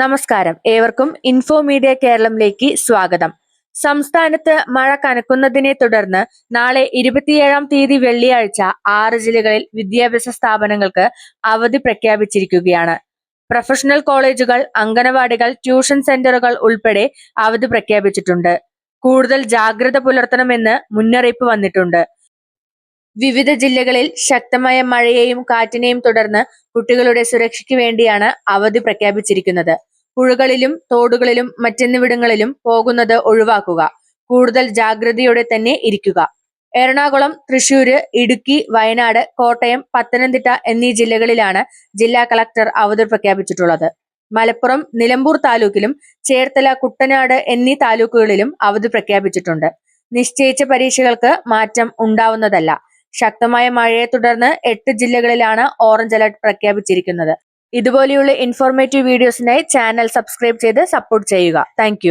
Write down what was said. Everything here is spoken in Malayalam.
നമസ്കാരം. ഏവർക്കും ഇൻഫോ മീഡിയ കേരളത്തിലേക്ക് സ്വാഗതം. സംസ്ഥാനത്ത് മഴ കനക്കുന്നതിനെ തുടർന്ന് നാളെ ഇരുപത്തിയേഴാം തീയതി വെള്ളിയാഴ്ച ആറ് ജില്ലകളിൽ വിദ്യാഭ്യാസ സ്ഥാപനങ്ങൾക്ക് അവധി പ്രഖ്യാപിച്ചിരിക്കുകയാണ്. പ്രൊഫഷണൽ കോളേജുകൾ അംഗനവാടികൾ ട്യൂഷൻ സെന്ററുകൾ ഉൾപ്പെടെ അവധി പ്രഖ്യാപിച്ചിട്ടുണ്ട്. കൂടുതൽ ജാഗ്രത പുലർത്തണമെന്ന് മുന്നറിയിപ്പ് വന്നിട്ടുണ്ട്. വിവിധ ജില്ലകളിൽ ശക്തമായ മഴയെയും കാറ്റിനെയും തുടർന്ന് കുട്ടികളുടെ സുരക്ഷയ്ക്ക് വേണ്ടിയാണ് അവധി പ്രഖ്യാപിച്ചിരിക്കുന്നത്. പുഴകളിലും തോടുകളിലും മറ്റെന്നിവിടങ്ങളിലും പോകുന്നത് ഒഴിവാക്കുക. കൂടുതൽ ജാഗ്രതയോടെ തന്നെ ഇരിക്കുക. എറണാകുളം തൃശൂര് ഇടുക്കി വയനാട് കോട്ടയം പത്തനംതിട്ട എന്നീ ജില്ലകളിലാണ് ജില്ലാ കളക്ടർ അവധി പ്രഖ്യാപിച്ചിട്ടുള്ളത്. മലപ്പുറം നിലമ്പൂർ താലൂക്കിലും ചേർത്തല കുട്ടനാട് എന്നീ താലൂക്കുകളിലും അവധി പ്രഖ്യാപിച്ചിട്ടുണ്ട്. നിശ്ചയിച്ച പരീക്ഷകൾക്ക് മാറ്റം ഉണ്ടാവുന്നതല്ല. ശക്തമായ മഴയെ തുടർന്ന് എട്ട് ജില്ലകളിലാണ് ഓറഞ്ച് അലർട്ട് പ്രഖ്യാപിച്ചിരിക്കുന്നത്. ഇതുപോലെയുള്ള ഇൻഫോർമേറ്റീവ് വീഡിയോസിനായി ചാനൽ സബ്സ്ക്രൈബ് ചെയ്ത് സപ്പോർട്ട് ചെയ്യുക. താങ്ക്